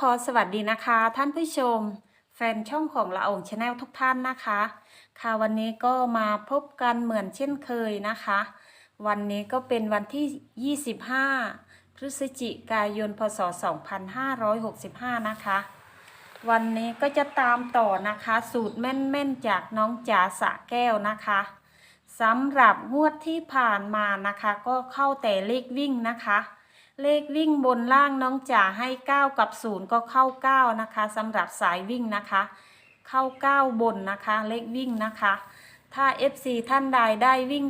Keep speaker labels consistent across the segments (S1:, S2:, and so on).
S1: ขอสวัสดีนะคะ ท่านผู้ชม แฟนช่องของละอองชาแนลทุกท่านนะคะ ค่ะวันนี้ก็มาพบกันเหมือนเช่นเคยนะคะ วันนี้ก็เป็นวันที่ 25 พฤศจิกายน พศ 2565 นะคะ วันนี้ก็จะตามต่อนะคะ สูตรแม่นๆ จากน้องจ๋าสะแก้วนะคะสำหรับงวดที่ผ่านมานะคะ ก็เข้าแต่เลขวิ่งนะคะ เลขวิ่งบนล่างน้องจ๋าให้ 9 กับ 0 ก็เข้า 9 นะคะสำหรับสายวิ่งนะคะ เข้า 9 บนนะคะ เลขวิ่งนะคะ ถ้า FC ท่านใดได้วิ่ง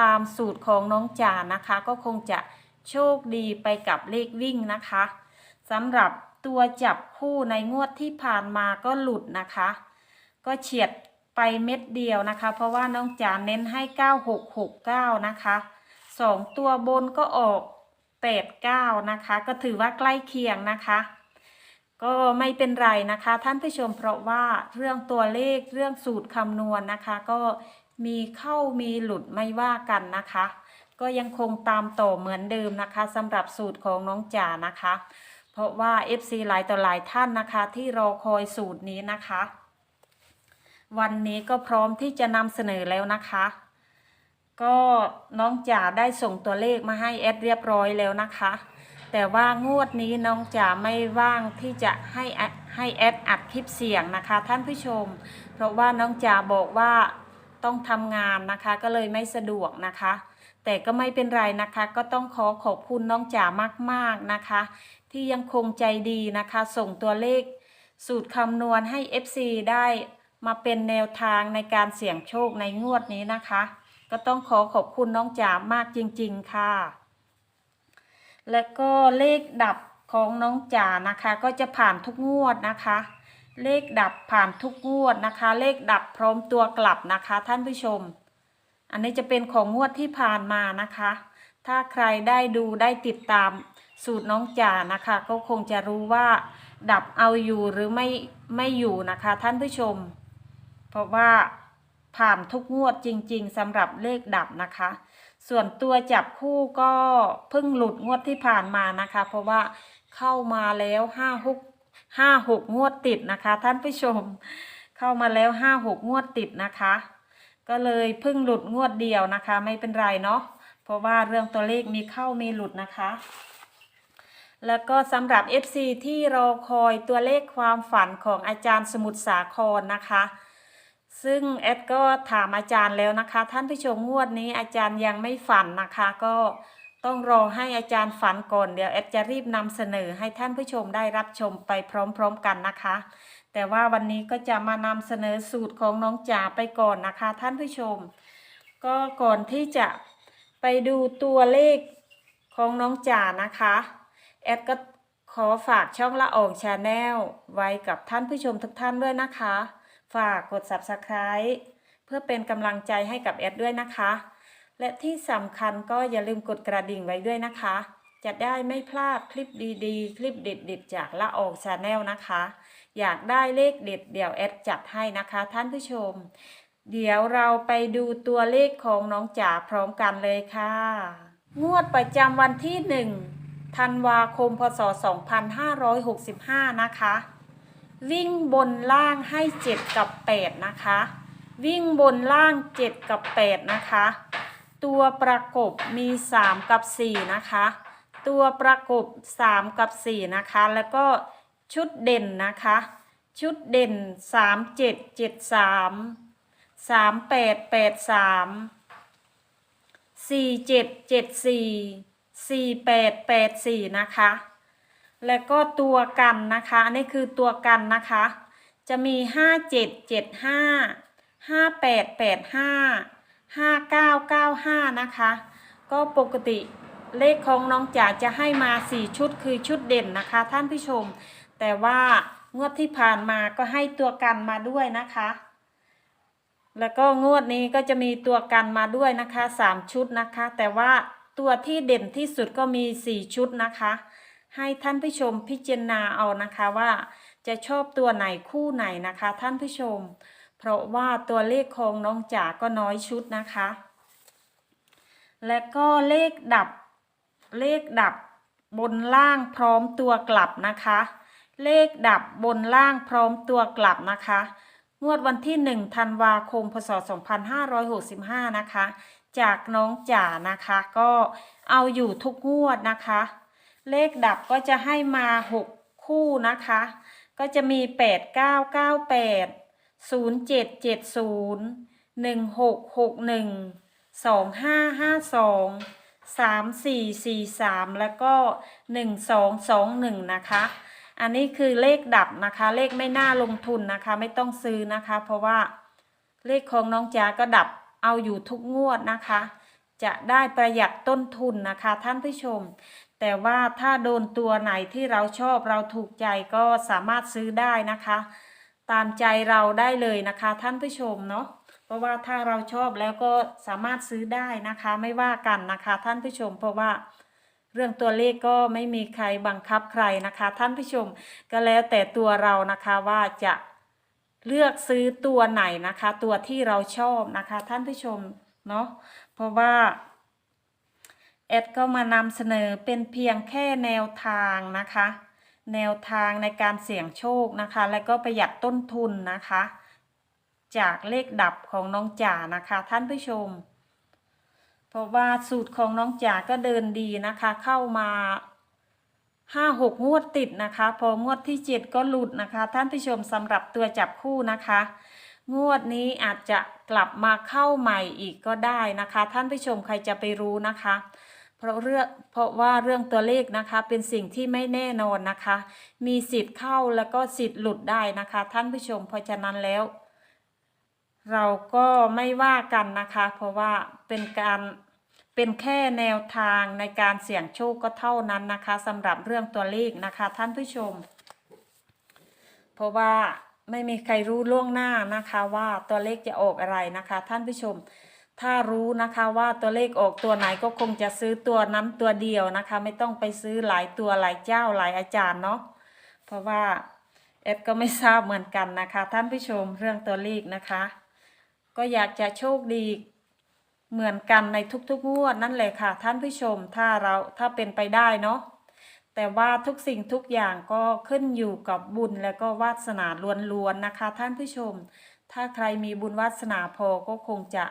S1: ตามสูตรของน้องจ๋านะคะ ก็คงจะโชคดีไปกับเลขวิ่งนะคะสำหรับตัวจับคู่ในงวดที่ผ่านมาก็หลุดนะคะ ก็เฉียดไปเม็ดเดียวนะคะ เพราะว่าน้องจ๋าเน้นให้ 9669 นะคะสองตัวบนก็ออก 89 นะคะ ก็ถือว่าใกล้เคียงนะคะ ก็ไม่เป็นไรนะคะ ท่านผู้ชมเพราะว่าเรื่องตัวเลขเรื่องสูตรคำนวณนะคะ ก็มีเข้ามีหลุดไม่ว่ากันนะคะ ก็ยังคงตามต่อเหมือนเดิมนะคะสำหรับสูตรของน้องจ๋านะคะ เพราะว่า FC หลายต่อหลายท่านนะคะ ที่รอคอยสูตรนี้นะคะ วันนี้ก็พร้อมที่จะนำเสนอแล้วนะคะ ก็น้องจ๋าได้ส่งตัวเลขมาให้แอดเรียบร้อยแล้วนะคะ แต่ว่างวดนี้น้องจ๋าไม่ว่างที่จะให้ให้แอดอัดคลิปเสียงนะคะ ท่านผู้ชม เพราะว่าน้องจ๋าบอกว่าต้องทำงานนะคะก็เลยไม่สะดวกนะคะ แต่ก็ไม่เป็นไรนะคะ ก็ต้องขอขอบคุณน้องจ๋ามากๆนะคะ ที่ยังคงใจดีนะคะ ส่งตัวเลข สูตรคำนวณให้ FC ได้มาเป็นแนวทางในการเสี่ยงโชคในงวดนี้นะคะ ก็ต้องขอขอบคุณน้องจ๋ามากจริง ๆ ค่ะ และก็เลขดับของน้องจ๋านะคะ ก็จะผ่านทุกงวดนะคะ เลขดับผ่านทุกงวดนะคะ เลขดับพร้อมตัวกลับนะคะ ท่านผู้ชม อันนี้จะเป็นของงวดที่ผ่านมานะคะ ถ้าใครได้ดูได้ติดตามสูตรน้องจ๋านะคะ ก็คงจะรู้ว่า ดับเอาอยู่หรือไม่ไม่อยู่นะคะ ท่านผู้ชม เพราะว่า ผ่านทุกงวดจริง ๆสำหรับเลขดับนะคะ ส่วนตัวจับคู่ก็เพิ่งหลุดงวดที่ผ่านมานะคะ เพราะว่าเข้ามาแล้วห้าหกห้าหกงวดติดนะคะ ท่านผู้ชม เข้ามาแล้วห้าหกงวดติดนะคะ ก็เลยเพิ่งหลุดงวดเดียวนะคะ ไม่เป็นไรเนาะเพราะว่าเรื่องตัวเลขมีเข้ามีหลุดนะคะ แล้วก็สำหรับ FC ที่รอคอยตัวเลขความฝันของอาจารย์สมุทรสาครนะคะ ซึ่งแอดก็ถามอาจารย์แล้วนะคะ ท่านผู้ชมงวดนี้อาจารย์ยังไม่ฝันนะคะ ก็ต้องรอให้อาจารย์ฝันก่อนเดี๋ยวแอดจะรีบนำเสนอให้ท่านผู้ชมได้รับชมไปพร้อมๆกันนะคะ แต่ว่าวันนี้ก็จะมานำเสนอสูตรของน้องจ๋าไปก่อนนะคะ ท่านผู้ชม ก็ก่อนที่จะไปดูตัวเลขของน้องจ๋านะคะแอดก็ขอฝากช่องละอองชาแนลไว้กับท่านผู้ชมทุกท่านด้วยนะคะ ฝากกด subscribe เพื่อเป็นกำลังใจให้กับแอดด้วยนะคะ และที่สำคัญก็อย่าลืมกดกระดิ่งไว้ด้วยนะคะ จะได้ไม่พลาดคลิปดีๆ คลิปเด็ดๆ จากละอองชาแนลนะคะ อยากได้เลขเด็ดเดี๋ยวแอดจัดให้นะคะ ท่านผู้ชม เดี๋ยวเราไปดูตัวเลขของน้องจ๋าพร้อมกันเลยค่ะ งวดประจำวันที่ 1ธันวาคมพศ 2565 นะคะ วิ่งบนล่างให้ 7 กับ 8 นะคะ วิ่งบนล่าง 7 กับ 8 นะคะ ตัวประกบมี 3 กับ 4 นะคะ ตัวประกบ 3 กับ 4 นะคะ แล้วก็ชุดเด่นนะคะ ชุดเด่น 3 7 7 3 3 8 8 3สี่เจ็ดเจ็ดสี่สี่แปดแปดสี่นะคะ แล้วก็ตัวกันนะคะอันนี้คือตัวกันนะคะ จะมีห้าเจ็ดเจ็ดห้าห้าแปดแปดห้าห้าเก้าเก้าห้านะคะ ก็ปกติเลขของน้องจ๋าจะให้มาสี่ชุดคือชุดเด่นนะคะ ท่านผู้ชม แต่ว่างวดที่ผ่านมาก็ให้ตัวกันมาด้วยนะคะ แล้วก็งวดนี้ก็จะมีตัวกันมาด้วยนะคะสามชุดนะคะ แต่ว่าตัวที่เด่นที่สุดก็มีสี่ชุดนะคะ ให้ท่านผู้ชมพิจารณาเอานะคะว่าจะชอบตัวไหนคู่ไหนนะคะ ท่านผู้ชม เพราะว่าตัวเลขของน้องจ๋าก็น้อยชุดนะคะ และก็เลขดับเลขดับบนล่างพร้อมตัวกลับนะคะ เลขดับบนล่างพร้อมตัวกลับนะคะ งวดวันที่ 1 ธันวาคม พศ 2565 นะคะ จากน้องจ๋านะคะ ก็เอาอยู่ทุกงวดนะคะ เลขดับก็จะให้มา 6 คู่นะคะ ก็จะมี 8 9 9 8 0 7 7 0 1 6 6 1 2 5 5 2 3 4 4 3 แล้วก็ 1 2 2 1 นะคะ อันนี้คือเลขดับนะคะ เลขไม่น่าลงทุนนะคะ ไม่ต้องซื้อนะคะ เพราะว่าเลขของน้องจ๋าก็ดับเอาอยู่ทุกงวดนะคะ จะได้ประหยัดต้นทุนนะคะท่านผู้ชม แต่ว่าถ้าโดนตัวไหนที่เราชอบเราถูกใจก็สามารถซื้อได้นะคะ ตามใจเราได้เลยนะคะท่านผู้ชมเนาะเพราะว่าถ้าเราชอบแล้วก็สามารถซื้อได้นะคะไม่ว่ากันนะคะท่านผู้ชม เพราะว่าเรื่องตัวเลขก็ไม่มีใครบังคับใครนะคะ ท่านผู้ชมก็แล้วแต่ตัวเรานะคะว่าจะเลือกซื้อตัวไหนนะคะ ตัวที่เราชอบนะคะ ท่านผู้ชมเนาะ เพราะว่าแอดก็มานำเสนอเป็นเพียงแค่แนวทางนะคะ แนวทางในการเสี่ยงโชคนะคะ และก็ประหยัดต้นทุนนะคะ จากเลขดับของน้องจ๋านะคะท่านผู้ชม เพราะว่าสูตรของน้องจ๋าก็เดินดีนะคะ เข้ามาห้าหกงวดติดนะคะ พองวดที่เจ็ดก็หลุดนะคะ ท่านผู้ชมสำหรับตัวจับคู่นะคะ งวดนี้อาจจะกลับมาเข้าใหม่อีกก็ได้นะคะ ท่านผู้ชมใครจะไปรู้นะคะ เพราะเรื่องเพราะว่าเรื่องตัวเลขนะคะ เป็นสิ่งที่ไม่แน่นอนนะคะ มีสิทธิ์เข้าแล้วก็สิทธิ์หลุดได้นะคะ ท่านผู้ชมเพราะฉะนั้นแล้ว เราก็ไม่ว่ากันนะคะ เพราะว่าเป็นการเป็นแค่แนวทางในการเสี่ยงโชคก็เท่านั้นนะคะสำหรับเรื่องตัวเลขนะคะ ท่านผู้ชม เพราะว่า ไม่มีใครรู้ล่วงหน้านะคะว่าตัวเลขจะออกอะไรนะคะ ท่านผู้ชม ถ้ารู้นะคะว่าตัวเลขออกตัวไหนก็คงจะซื้อตัวนั้นตัวเดียวนะคะ ไม่ต้องไปซื้อหลายตัวหลายเจ้าหลายอาจารย์เนาะเพราะว่าเอ็ดก็ไม่ทราบเหมือนกันนะคะ ท่านผู้ชมเรื่องตัวเลขนะคะ ก็อยากจะโชคดีเหมือนกันในทุกๆงวดนั่นแหละค่ะ ท่านผู้ชมถ้าเราถ้าเป็นไปได้เนาะ แต่ว่าทุกสิ่งทุกอย่างก็ขึ้นอยู่กับบุญและก็วาสนาล้วนๆนะคะ ท่านผู้ชม ถ้าใครมีบุญวาสนาพอก็คงจะ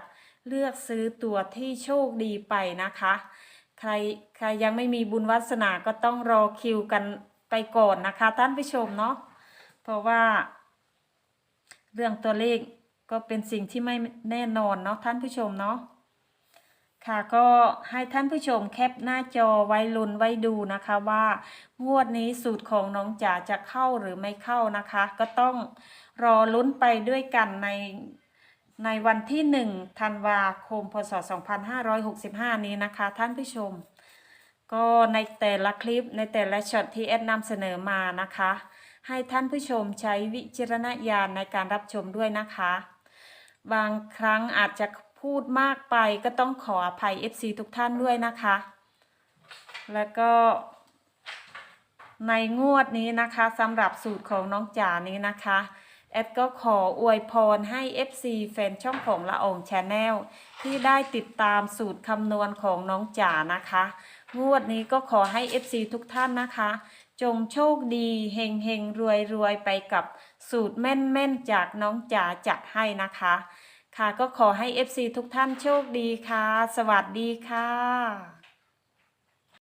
S1: เลือกซื้อตัวที่โชคดีไปนะคะ ใครใครยังไม่มีบุญวาสนาก็ต้องรอคิวกันไปก่อนนะคะ ท่านผู้ชมเนาะเพราะว่า เรื่องตัวเลขก็เป็นสิ่งที่ไม่แน่นอนเนาะท่านผู้ชมเนาะ ค่ะก็ให้ท่านผู้ชมแคปหน้าจอไว้ลุ้นไว้ดูนะคะว่างวดนี้สูตรของน้องจ๋าจะเข้าหรือไม่เข้านะคะ ก็ต้องรอลุ้นไปด้วยกันในในวันที่ 1 ธันวาคม พศ 2565 นี้นะคะ ท่านผู้ชม ก็ในแต่ละคลิปในแต่ละช็อตที่แอดนำเสนอมานะคะ ให้ท่านผู้ชมใช้วิจารณญาณในการรับชมด้วยนะคะ บางครั้งอาจจะ พูดมากไปก็ต้องขออภัย FC ทุกท่านด้วยนะคะ แล้วก็ในงวดนี้นะคะสำหรับสูตรของน้องจ๋านี้นะคะ แอดก็ขออวยพรให้ FC แฟนช่องของละอองชาแนลที่ได้ติดตามสูตรคำนวณของน้องจ๋านะคะ งวดนี้ก็ขอให้ FC ทุกท่านนะคะ จงโชคดีเฮงเฮงรวยรวยไปกับสูตรแม่นแม่นจากน้องจ๋าจัดให้นะคะ ค่ะก็ขอให้ FC ทุกท่านโชคดีค่ะ สวัสดีค่ะ